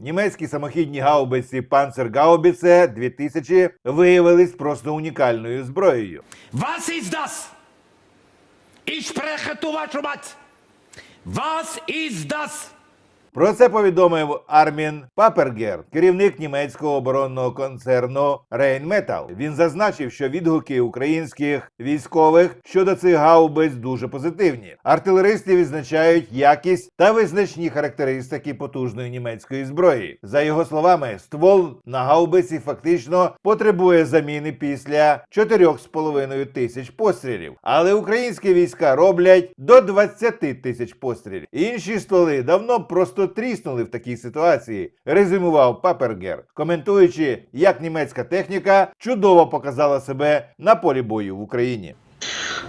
Німецькі самохідні гаубиці Панцергаубіце 2000 виявились просто унікальною зброєю. Was ist das? Ich spreche вашу мать. Was ist das? Про це повідомив Армін Папергер, керівник німецького оборонного концерну Rheinmetall. Він зазначив, що відгуки українських військових щодо цих гаубиць дуже позитивні. Артилеристи відзначають якість та визначні характеристики потужної німецької зброї. За його словами, ствол на гаубиці фактично потребує заміни після 4,5 тисяч пострілів. Але українські війська роблять до 20 тисяч пострілів. Інші стволи давно просто тріснули в такій ситуації, резюмував Папергер, коментуючи, як німецька техніка чудово показала себе на полі бою в Україні.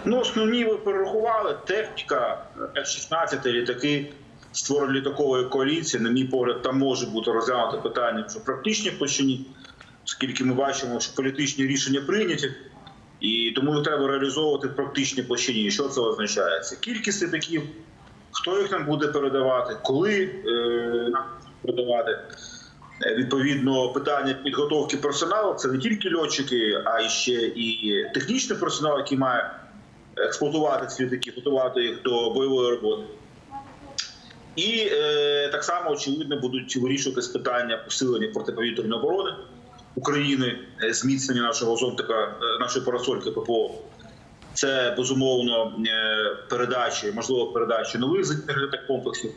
Ну, основні ви перерахували. Техніка F-16, літаки, створення літакової коаліції, на мій погляд, там може бути розглянуто питання вже в практичній площині, оскільки ми бачимо, що політичні рішення прийняті, і тому треба реалізовувати в практичній площині. Що це означає? Це кількість літаків, хто їх нам буде передавати, коли е, нам передавати. Е, Відповідно, питання підготовки персоналу це не тільки льотчики, а й ще і технічний персонал, який має експлуатувати ці літаки, готувати їх до бойової роботи. І е, так само, очевидно, будуть вирішуватись питання посилення протиповітряної оборони України, е, зміцнення нашого зонтика, нашої парасольки ППО. Це безумовно е, передачі, можливо, передачі нових зенітних комплексів,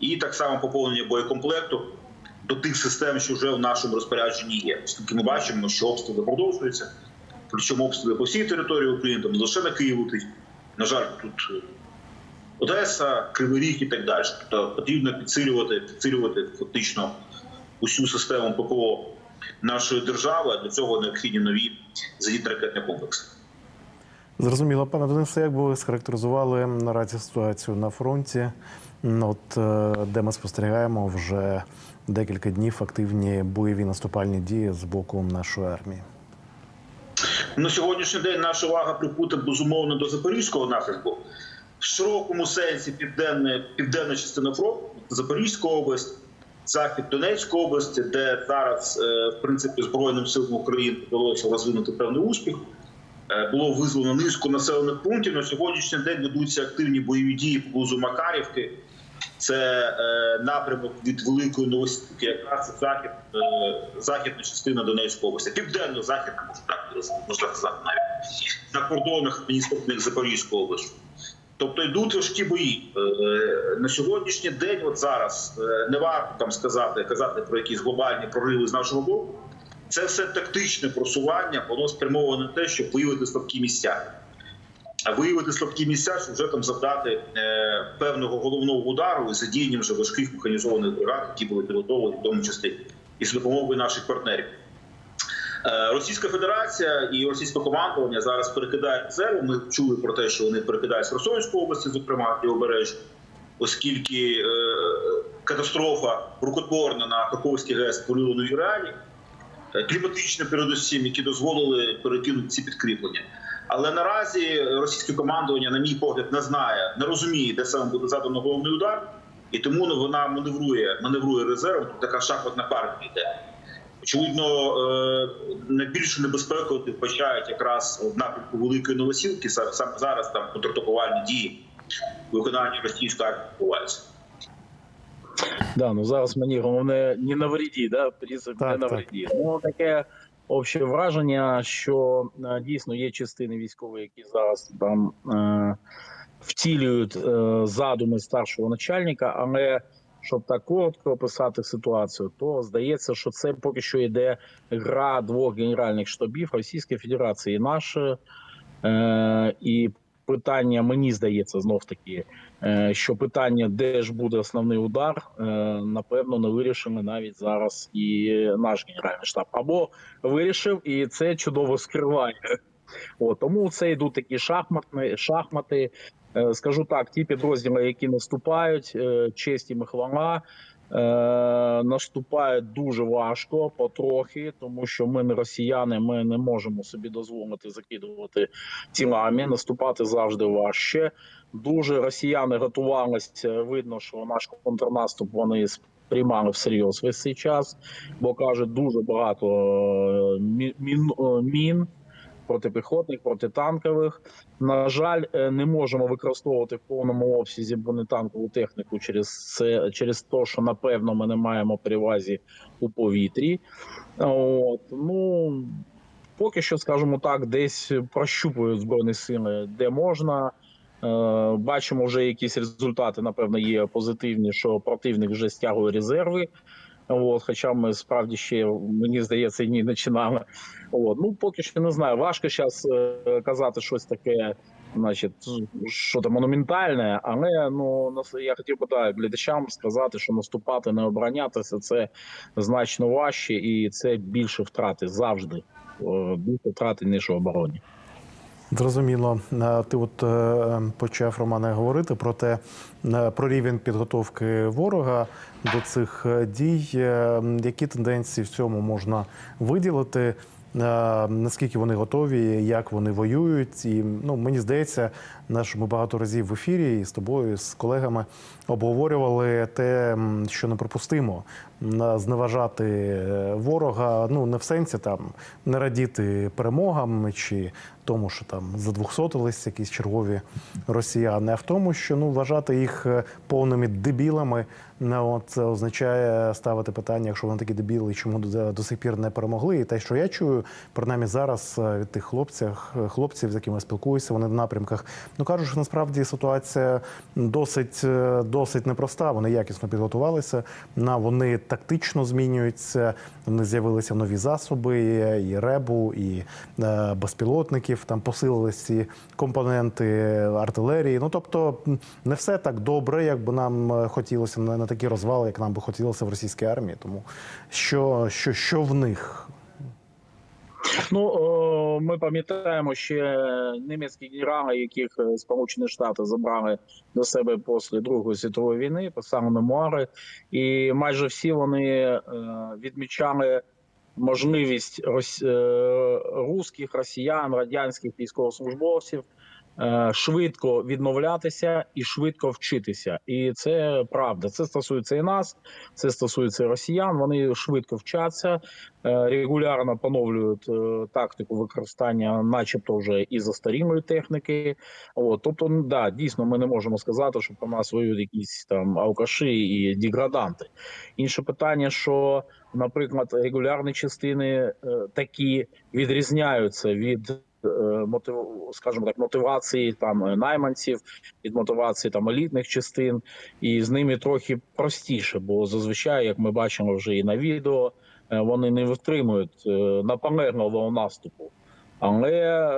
і так само поповнення боєкомплекту до тих систем, що вже в нашому розпорядженні є. Оскільки ми бачимо, що обстріли продовжуються, причому обстріли по всій території України, там не лише на летить. На жаль, тут е, Одеса, Кривий Ріг і так далі. Тобто потрібно підсилювати, підсилювати фактично усю систему ППО нашої держави. а Для цього необхідні нові зенітно-ракетні комплекси. Зрозуміло, пане Денисе, як би ви схарактеризували наразі ситуацію на фронті, м, от е, де ми спостерігаємо вже декілька днів активні бойові наступальні дії з боку нашої армії. На сьогоднішній день наша увага прикута безумовно до запорізького напрямку. В широкому сенсі південна, південна частина фронту, Запорізька область, захід Донецької області, де зараз, е, в принципі, Збройним силам України вдалося розвинути певний успіх. Е, Було визволено низку населених пунктів. На сьогоднішній день ведуться активні бойові дії поблизу Макарівки. Це е, напрямок від Великої Новосілки, якраз захід, е, західна частина Донецької області, південно-західна, можна так можна сказати, навіть на кордонах адміністративних Запорізької області. Тобто йдуть важкі бої. На сьогоднішній день, от зараз, не варто там сказати, казати про якісь глобальні прориви з нашого боку. Це все тактичне просування, воно спрямоване на те, щоб виявити слабкі місця. А виявити слабкі місця, щоб вже там завдати е, певного головного удару і задіянням вже важких механізованих бригад, які були підготовлені, в тому числі і з допомогою наших партнерів. Е, Російська Федерація і російське командування зараз перекидають резерви. Ми чули про те, що вони перекидають з Херсонської області, зокрема лівобережжя, оскільки е, катастрофа рукотворна на Каховській ГЕС створила нові реалії, е, кліматичні передусім, які дозволили перекинути ці підкріплення. Але наразі російське командування, на мій погляд, не знає, не розуміє, де саме буде задано головний удар, і тому ну, вона маневрує, маневрує резерв. Така шахматна партія йде. Очевидно, е, найбільшу небезпеку вбачають якраз в напрямку Великої Новосілки. Сам сам зараз там контратакувальні дії в виконанні російської армії відбуваються. Да, ну зараз мені головне не навреді, да, принцип Так, не так. навреді. Ну таке обще враження, що е, дійсно є частини військові, які зараз там е, втілюють е, задуми старшого начальника, але щоб так коротко описати ситуацію, то здається, що це поки що йде гра двох генеральних штабів Російської Федерації і нашої. Е, і питання, мені здається, знов таки, е, що питання, де ж буде основний удар, е, напевно, не вирішено навіть зараз і наш генеральний штаб. Або вирішив, і це чудово скриває. От, тому це йдуть такі шахматні шахмати. Е, Скажу так, ті підрозділи, які наступають, честь і хвала. Е, наступають дуже важко, потрохи, тому що ми не росіяни, ми не можемо собі дозволити закидувати тілами. Наступати завжди важче. Дуже росіяни готувалися. Видно, що наш контрнаступ вони приймали всерйоз весь цей час, бо кажуть, дуже багато е, мін, е, мін протипіхотних, протитанкових. На жаль, е, не можемо використовувати в повному обсязі бронетанкову техніку через це, через те, що напевно ми не маємо перевазі у повітрі. От, ну поки що, скажімо так, десь прощупують збройні сили, де можна. Е, Бачимо вже якісь результати, напевно, є позитивні, що противник вже стягує резерви. От, хоча ми справді ще, мені здається, і не починали. От, ну, поки що не знаю. Важко зараз казати щось таке, значить, що там монументальне, але ну, я хотів би так, глядачам сказати, що наступати, не оборонятися це значно важче і це більше втрати завжди. Е, Більше втрати, ніж в обороні. Зрозуміло. Е, Ти от е, почав Романе говорити про те, е, про рівень підготовки ворога до цих дій. Які тенденції в цьому можна виділити? Наскільки вони готові, як вони воюють, і ну мені здається, на що ми багато разів в ефірі і з тобою, з колегами обговорювали те, що неприпустимо зневажати ворога. Ну не в сенсі там не радіти перемогам чи тому, що там задвухсотились якісь чергові росіяни, а в тому, що ну вважати їх е, повними дебілами. От це означає ставити питання, якщо вони такі дебіли, чому до, до сих пір не перемогли. І те, що я чую, принаймні зараз е, від тих хлопців, хлопців, з якими я спілкуюся, вони в напрямках. Ну кажуть, що насправді ситуація досить, е, досить непроста. Вони якісно підготувалися. На вони тактично змінюються. Вони з'явилися нові засоби, і- ребу, і е, безпілотників. Там посилились ці компоненти артилерії. Ну тобто, не все так добре, як би нам е, хотілося на, на такі розвали, як нам би хотілося в російській армії. Тому що, що, що в них? Ну ми пам'ятаємо ще німецькі генерали, яких е, Сполучені Штати забрали до себе після Другої світової війни, писали мемуари, і майже всі вони е, відмічали можливість е, русських, росіян, радянських військовослужбовців швидко відновлятися і швидко вчитися. І це правда. Це стосується і нас, це стосується і росіян. Вони швидко вчаться, е, регулярно поновлюють е, тактику використання, начебто вже і застарілої техніки. От, тобто, ну, да, дійсно, ми не можемо сказати, що про нас воюють якісь там алкаші і деграданти. Інше питання, що, наприклад, регулярні частини е, такі відрізняються від. Е, Мотив, скажімо так, мотивації там е, найманців, від мотивації там елітних частин, і з ними трохи простіше, бо зазвичай, як ми бачимо вже і на відео, е, вони не витримують наполегливого наступу. Але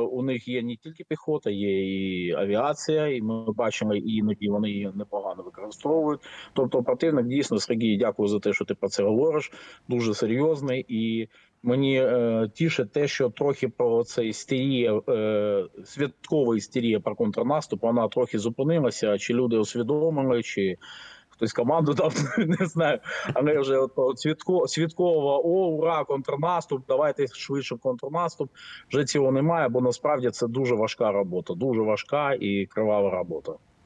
у них є не тільки піхота, є і авіація, і ми бачимо, і іноді вони її непогано використовують. Тобто, противник дійсно Сергій, дякую за те, що ти про це говориш. Дуже серйозний, і мені е, тішить те, що трохи про цей істерія, е, святкова істерія про контрнаступ, вона трохи зупинилася. Чи люди усвідомили, чи хтось команду дав, не знаю. Але вже от, от святко, святкова о, ура, контрнаступ, давайте швидше контрнаступ. Вже цього немає, бо насправді це дуже важка робота, дуже важка і кривава робота.